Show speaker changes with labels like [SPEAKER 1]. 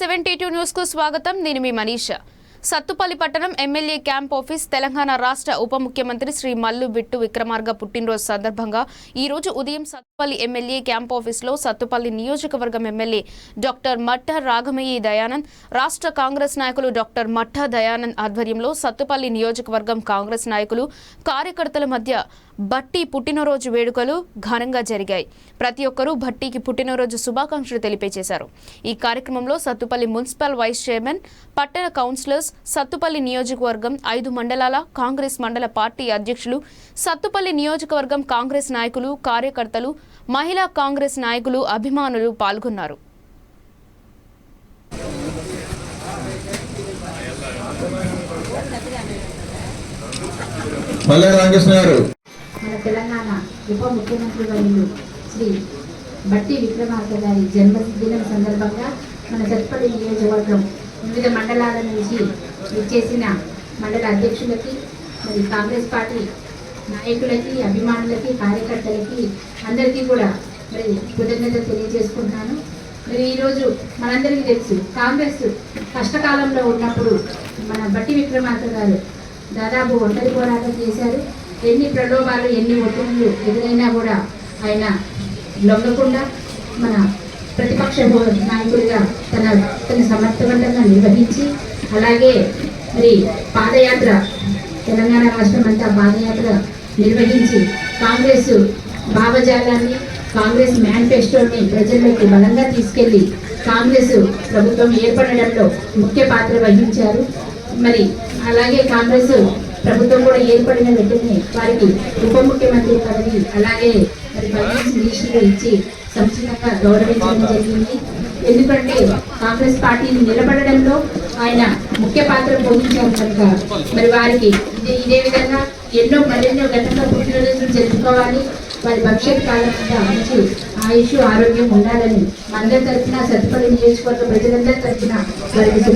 [SPEAKER 1] Seventy two న్యూస్కు స్వాగతం. నేను మీ మనీష. సత్తుపల్లి పట్టణం ఎమ్మెల్యే క్యాంప్ ఆఫీస్ తెలంగాణ రాష్ట్ర ఉప ముఖ్యమంత్రి శ్రీ మల్లు బిట్టు విక్రమార్గ పుట్టినరోజు సందర్భంగా ఈ రోజు ఉదయం సత్తుపల్లి ఎమ్మెల్యే క్యాంప్ ఆఫీస్లో సత్తుపల్లి నియోజకవర్గం ఎమ్మెల్యే డాక్టర్ మట్ట రాఘమయ్యి దయానంద్ రాష్ట్ర కాంగ్రెస్ నాయకులు డాక్టర్ మట్ట దయానంద్ ఆధ్వర్యంలో సత్తుపల్లి నియోజకవర్గం కాంగ్రెస్ నాయకులు కార్యకర్తల మధ్య బట్టి పుట్టినరోజు వేడుకలు ఘనంగా జరిగాయి. ప్రతి ఒక్కరూ భట్టికి పుట్టినరోజు శుభాకాంక్షలు తెలియజేశారు ఈ కార్యక్రమంలో సత్తుపల్లి మున్సిపల్ వైస్ చైర్మన్ పట్టణ కౌన్సిలర్స్ సత్తుపల్లి నియోజకవర్గం ఐదు మండలాల కాంగ్రెస్ మండల పార్టీ అధ్యక్షులు సత్తుపల్లి నియోజకవర్గం కాంగ్రెస్ నాయకులు కార్యకర్తలు మహిళా కాంగ్రెస్ నాయకులు అభిమానులు పాల్గొన్నారు.
[SPEAKER 2] మన తెలంగాణ ఉప ముఖ్యమంత్రి వర్యులు శ్రీ బట్టి విక్రమార్క గారి జన్మదినం సందర్భంగా మన నియోజకవర్గం వివిధ మండలాల నుంచి విచ్చేసిన మండల అధ్యక్షులకి మరి కాంగ్రెస్ పార్టీ నాయకులకి అభిమానులకి కార్యకర్తలకి అందరికీ కూడా మరి కృతజ్ఞత తెలియజేసుకుంటున్నాను. మరి ఈరోజు మనందరికీ తెలుసు కాంగ్రెస్ కష్టకాలంలో ఉన్నప్పుడు మన బట్టి విక్రమార్క గారు దాదాపు ఒంటరి పోరాటం చేశారు. ఎన్ని ప్రలోభాలు ఎన్ని ఒత్తిళ్ళు ఎదురైనా కూడా ఆయన లొంగకుండా మన ప్రతిపక్ష నాయకుడిగా తన తన సమర్థవంతంగా నిర్వహించి అలాగే మరి పాదయాత్ర తెలంగాణ రాష్ట్రం అంతా పాదయాత్ర నిర్వహించి కాంగ్రెస్ భావజాలాన్ని కాంగ్రెస్ మేనిఫెస్టోని ప్రజల్లోకి బలంగా తీసుకెళ్ళి కాంగ్రెస్ ప్రభుత్వం ఏర్పడడంలో ముఖ్య పాత్ర వహించారు. మరి అలాగే కాంగ్రెస్ ప్రభుత్వం కూడా ఏర్పడిన వెంటనే వారికి ఉప ముఖ్యమంత్రి పదవి అలాగే మరి ఫైనాన్స్ మినిస్టర్ ఇచ్చి సముచితంగా గౌరవించడం జరిగింది. ఎందుకంటే కాంగ్రెస్ పార్టీని నిలబడడంలో ఆయన ముఖ్య పాత్ర పోషించారు కనుక మరి వారికి ఇదే ఇదే విధంగా ఎన్నో మరెన్నో గతంలో పుట్టినరోజులు జరుపుకోవాలి. వారి భవిష్యత్ కాలం మీద మంచి ఆయుష్ ఆరోగ్యం ఉండాలని అందరి తరఫున సత్తుపల్లి నియోజకవర్గ ప్రజలందరి తరఫున వారికి